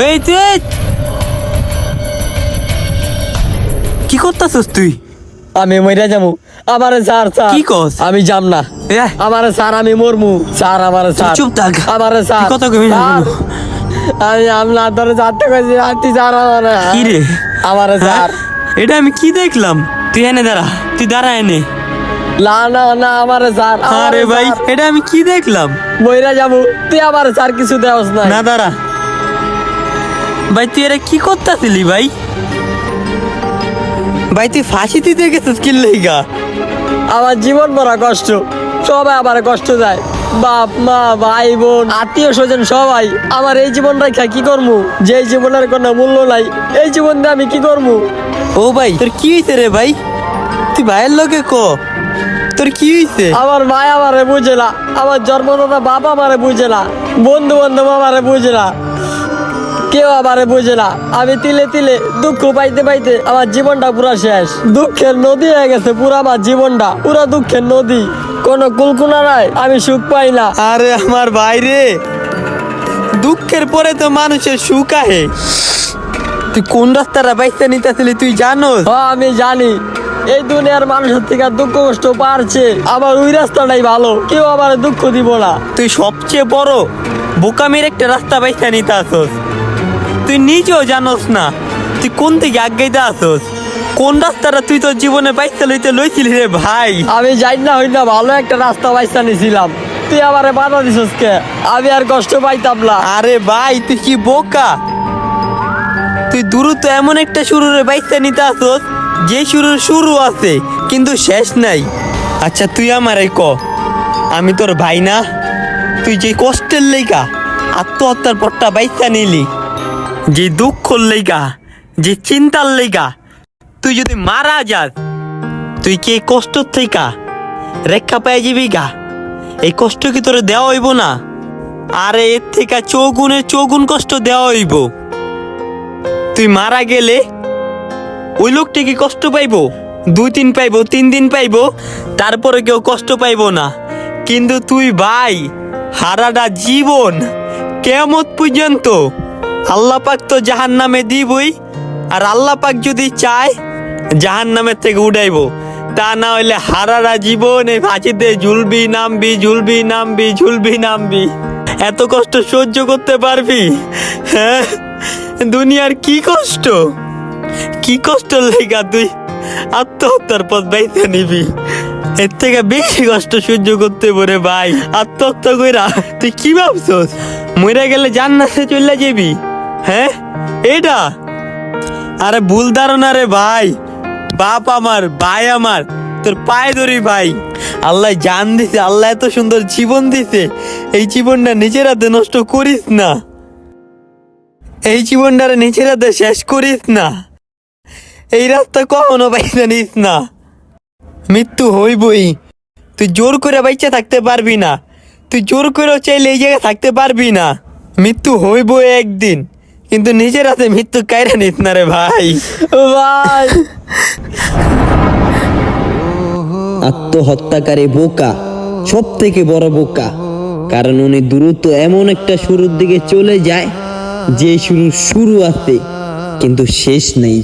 এই তুই কি করতেছস তুই? আমি মইরা যাব। আমারে স্যার স্যার কি কস? আমি যাম না। আমারে স্যার আমি মরমু। স্যার আমারে স্যার চুপ থাক। আমারে স্যার কবি না আমি আমলা ধরে যাতে কইছি আটি স্যার আমারে। কি রে? আমারে? স্যার এটা আমি কি দেখলাম? তুই এনে দাঁড়া তুই দাঁড়া এনে। না না না আমারে স্যার আরে ভাই এটা আমি কি দেখলাম? মইরা যাব। তুই আমারে স্যার কিছু দেওস না না দাঁড়া। ভাই তুই এরা কি করতেছিলি ভাই? ভাই তুই ফাঁসি দিতে গেছিস লেগা? আমার জীবন বড় কষ্ট সবাই আমার কষ্ট যায় বাপ মা ভাই বোন আত্মীয় স্বজন সবাই। আমার এই জীবন রেখা কি করব যে জীবনের কোনো মূল্য নাই এই জীবন দিয়ে আমি কি করব ও ভাই তোর কি হয়েছে রে ভাই? তুই ভাইয়ের লোকে ক? তোর কি হয়েছে আমার ভাই আমারে বুঝে না আমার জন্মদাতা বাবা আমারে বুঝে না বন্ধু বান্ধব আমারে বুঝে না। কেউ আমারে বুঝে না। আমি তিলে তিলে দুঃখ পাইতে পাইতে আমার জীবনটা পুরা শেষ। দুঃখের নদী হয়ে গেছে পুরা আমার জীবনটা। পুরা দুঃখের নদী। কোনো কুলকুনা নাই আমি সুখ পাই না। আরে আমার বাইরে দুঃখের পরে তো মানুষের সুখ আহে। তুই কোন রাস্তাটা বাইসা নিতেছিলি তুই জানোস? হ আমি জানি। এই দুনিয়ার মানুষের থেকে দুঃখ কষ্ট পারছে আবার ওই রাস্তাটাই ভালো। কেউ আবার দুঃখ দিব না। তুই সবচেয়ে বড় বোকামির একটা রাস্তা বাইসা নিতে আসোস তুই নিজেও জানোস না। তুই কোন থেকে আগাইতে আসোস? কোন রাস্তাটা তুই তোর জীবনে বাইসা লইতে লইছিলি রে ভাই? আমি যাই না হই না ভালো একটা রাস্তা বাইসা নিছিলাম। তুই আমারে বাধা দিছস কে? আমি আর কষ্ট পাইতাম না। আরে ভাই তুই কি বোকা? তুই দ্রুত এমন একটা শুরুরে বাইসা নিতে আসোস যে শুরুর শুরু আছে কিন্তু শেষ নাই। আচ্ছা তুই আমারে ক। আমি তোর ভাই না? তুই যে কষ্টের লেগা আত্মহত্যার পরটা বাইসা নিলি। যে দুঃখর লেগা, যে চিন্তার লেগা, তুই যদি মারা যাস, তুই কি এই কষ্ট থেকে রেখা পেয়ে যাবি গা? এই কষ্ট কি তোরে দেওয়া হইব না? আরে এর থেকে চৌগুনে চৌগুন কষ্ট দেওয়া হইব। তুই মারা গেলে ওই লোকটি কি কষ্ট পাইবো? দুই দিন পাইব, তিন দিন পাইব, তারপরে কেউ কষ্ট পাইব না। কিন্তু তুই ভাই হারাটা জীবন কেমত পর্যন্ত আল্লাহ পাক তো জাহান নামে দিবই, আর আল্লাহ পাক যদি চায় জাহান নামের থেকে উঠাইবো। তা না হইলে হারারা জীবন এই ফাঁসিতে ঝুলবি, নামবি ঝুলবি নামবি ঝুলবি, নামবি। এত কষ্ট সহ্য করতে পারবি? হ্যাঁ? দুনিয়ার কি কষ্ট? কি কষ্ট লেগা তুই? আত্মহত্যার পথ বাইতে নিবি। এর থেকে বেশি কষ্ট সহ্য করতে পারে ভাই। আত্মহত্যা কইরা, তুই কি ভাবছস? মরে গেলে জান্নাতে চলে যাবি? হ্যাঁ? এটা আরে ভুল ধারণা রে ভাই। বাপ আমার, ভাই আমার, তোর পায়ে ধরি ভাই। আল্লাহ জান দিছে, আল্লাহ এত সুন্দর জীবন দিছে। এই জীবনটা নিজের হাতে নষ্ট করিস না। এই জীবনটারে নিজের হাতে শেষ করিস না। এই রাস্তা কখনো বাইসা নিস না। মৃত্যু হইবই। তুই জোর করে বাইচা থাকতে পারবি না। তুই জোর করেও চাইলে এই জায়গায় থাকতে পারবি না। মৃত্যু হইবই একদিন। কিন্তু নিজের হাতে মৃত্যু কাইরা নিত না রে ভাই। ভাই। আত্মহত্যাকারী বোকা সব থেকে বড় বোকা। কারণ উনি দ্রুত এমন একটা শুরুর দিকে চলে যায় যে শুরু শুরু আছে কিন্তু শেষ নেই।